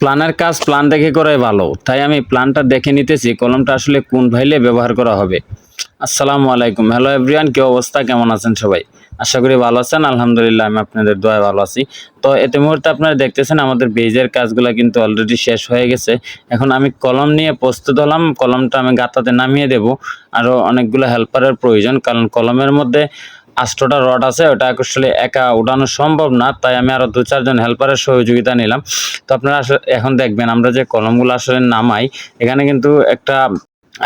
প্ল্যানের কাজ প্ল্যান দেখে করাই ভালো। তাই আমি প্ল্যানটা দেখে নিতেছি, কলমটা আসলে কোন ভাইলে ব্যবহার করা হবে। আসসালামু আলাইকুম। হ্যালো এভরিওয়ান কি অবস্থা? কেমন আছেন সবাই? আশা করি ভালো আছেন। আলহামদুলিল্লাহ, আমি আপনাদের দোয়ায় ভালো আছি। তো এতে মুহূর্তে আপনারা দেখতেছেন, আমাদের বেজের কাজগুলো কিন্তু অলরেডি শেষ হয়ে গেছে। এখন আমি কলম নিয়ে প্রস্তুত হলাম। কলমটা আমি গাতাতে নামিয়ে দেব। আরও অনেকগুলো হেল্পারের প্রয়োজন, কারণ কলমের মধ্যে আষ্টটা রড আছে, ওটা আসলে একা উঠানো সম্ভব না, তাই আমি আরও দু চারজন হেল্পারের সহযোগিতা নিলাম। তো আপনারা এখন দেখবেন, আমরা যে কলমগুলো আসলে নামাই, এখানে কিন্তু একটা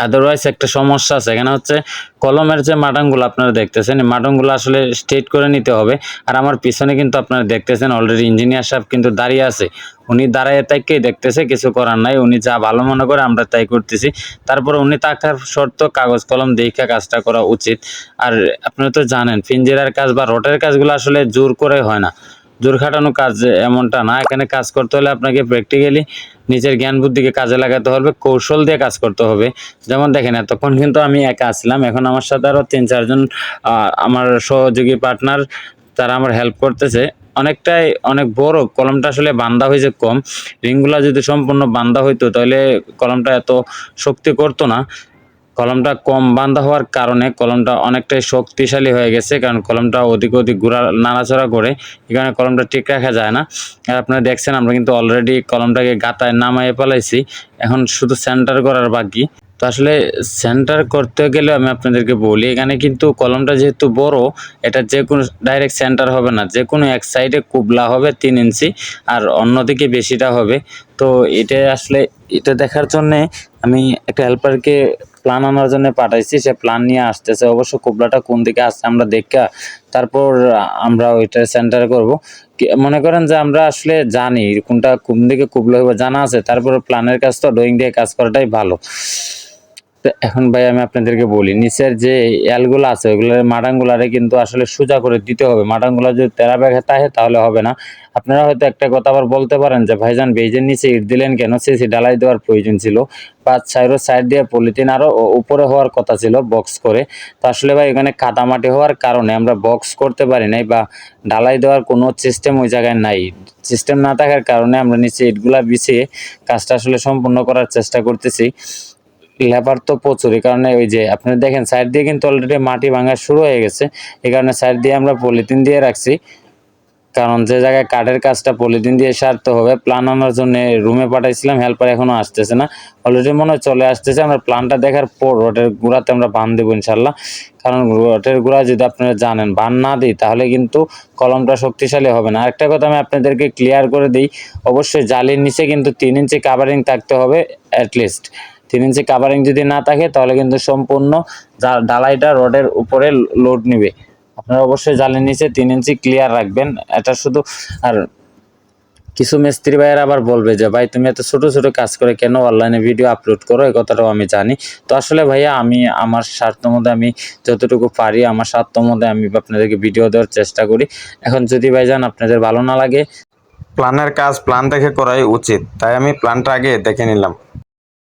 আদারওয়াইজ একটা সমস্যা আছে। এখানে হচ্ছে কলমের যে মাটনগুলো আপনারা দেখতেছেন, এই মাটনগুলো আসলে স্ট্রেট করে নিতে হবে। আর আমার পিছনে কিন্তু আপনারা দেখতেছেন অলরেডি ইঞ্জিনিয়ার সাহেব কিন্তু দাঁড়িয়ে আছে। উনি দাঁড়ায় তাইকেই দেখতেছে, কিছু করার নাই। উনি যা ভালো মনে করে আমরা তাই করতেছি। তারপর উনি তাকার শর্ত, কাগজ, কলম দেখে কাজটা করা উচিত। আর আপনারা তো জানেন, পিঞ্জেরার কাজ বা রটের কাজগুলো আসলে জোর করে হয় না। জোর খাটানো কাজ এমনটা না। এখানে কাজ করতে হলে আপনাকে প্র্যাকটিক্যালি নিজের জ্ঞান বুদ্ধিকে কাজে লাগাতে হবে, কৌশল দিয়ে কাজ করতে হবে। যেমন দেখেন, এতক্ষণ কিন্তু আমি একা আসলাম এখন আমার সাথে আরও তিন চারজন আমার সহযোগী পার্টনার তারা আমার হেল্প করতেছে। অনেকটাই, অনেক বড়। কলমটা আসলে বান্দা হয়েছে কম। রিংগুলা যদি সম্পূর্ণ বান্দা হইতো, তাহলে কলমটা এত শক্তি করতো না। কলমটা কম বান্ধা হওয়ার কারণে কলমটা অনেকটাই শক্তিশালী হয়ে গেছে, কারণ কলমটা অধিক অধিক ঘোরা নাড়াচড়া করে এখানে কলমটা ঠিক রাখা যায় না। আর আপনারা দেখছেন আমরা কিন্তু অলরেডি কলমটাকে গাতায় নামাইয়ে ফেলাইছি, এখন শুধু সেন্টার করার বাকি। তো আসলে সেন্টার করতে গেলে আমি আপনাদেরকে বলি, এখানে কিন্তু কলমটা যেহেতু বড়, এটা যে কোনো ডাইরেক্ট সেন্টার হবে না, যে কোনো এক সাইডে কুবলা হবে তিন ইঞ্চি, আর অন্যদিকে বেশিটা হবে। তো এটা আসলে, এটা দেখার জন্যে আমি একটা হেল্পারকে প্ল্যান আনার জন্য পাঠাইছি, সে প্ল্যান নিয়ে আসতেছে। অবশ্য কুবলাটা কোন দিকে আসছে আমরা দেখা, তারপর আমরা ওইটা সেন্টার করব। মনে করেন যে আমরা আসলে জানি কোনটা কোন দিকে কুবলা হইব, জানা আছে। তারপর প্ল্যানের কাজ তো ড্রয়িং দিয়ে কাজ করাটাই ভালো। তো এখন ভাই আমি আপনাদেরকে বলি, নিচের যে এলগুলো আছে, ওইগুলোর মাডাঙ্গুলারে কিন্তু আসলে সোজা করে দিতে হবে। মাডাঙ্গুলা যদি তেরা ব্যাগে থাকে তাহলে হবে না। আপনারা হয়তো একটা কথা আবার বলতে পারেন যে, ভাইজান বেজের নিচে ইট দিলেন কেন? সিসি ডালাই দেওয়ার প্রয়োজন ছিল। বা সাইডের সাইড দিয়ে পলিথিন আরও উপরে হওয়ার কথা ছিল বক্স করে। তো আসলে ভাই এখানে কাদামাটি হওয়ার কারণে আমরা বক্স করতে পারি নাই বা ডালাই দেওয়ার কোনো সিস্টেম ওই জায়গায় নাই। সিস্টেম না থাকার কারণে আমরা নিচে ইটগুলা বিছিয়ে কাজটা আসলে সম্পূর্ণ করার চেষ্টা করতেছি। লেবার তো প্রচুর, এই কারণে ওই যে আপনি দেখেন সাইড দিয়ে কিন্তু অলরেডি মাটি ভাঙা শুরু হয়ে গেছে, এই কারণে সাইড দিয়ে আমরা পলিথিন দিয়ে রাখছি। কারণ যে জায়গায় কাঠের কাজটা পলিথিন দিয়ে সারতে হবে প্ল্যান আনার জন্য রুমে পাঠাইছিলাম হেল্পার এখনও আসতেছে না। অলরেডি মনে হয় চলে আসতেছে, আমরা প্লানটা দেখার পর রোডের গুঁড়াতে আমরা বান দেবো ইনশাল্লাহ কারণ রোডের গুঁড়া যদি আপনারা জানেন বান না দিই তাহলে কিন্তু কলমটা শক্তিশালী হবে না। আরেকটা কথা আমি আপনাদেরকে ক্লিয়ার করে দিই, অবশ্যই জালির নিচে কিন্তু তিন ইঞ্চি কাভারিং থাকতে হবে অ্যাটলিস্ট তিন ইঞ্চি কাভারিং যদি না থাকে, তাহলে কিন্তু সম্পূর্ণ ডালাইটা রডের উপরে লোড নিবে। আপনারা অবশ্যই জালের নিচে তিন ইঞ্চি ক্লিয়ার রাখবেন। এটা শুধু আর কিছু মিস্ত্রি ভাইয়ের আবার বলবে যে, ভাই, তুমি এত ছোট ছোট কাজ করে কেন অনলাইনে ভিডিও আপলোড করো? এই কথাটাও আমি জানি। তো আসলে ভাইয়া, আমি আমার স্বার্থ মধ্যে আমি যতটুকু পারি, আমার স্বার্থ মধ্যে আমি আপনাদেরকে ভিডিও দেওয়ার চেষ্টা করি। এখন যদি ভাইজান আপনাদের ভালো না লাগে প্ল্যানের কাজ প্ল্যান দেখে করাই উচিত। তাই আমি প্ল্যানটা আগে দেখে নিলাম।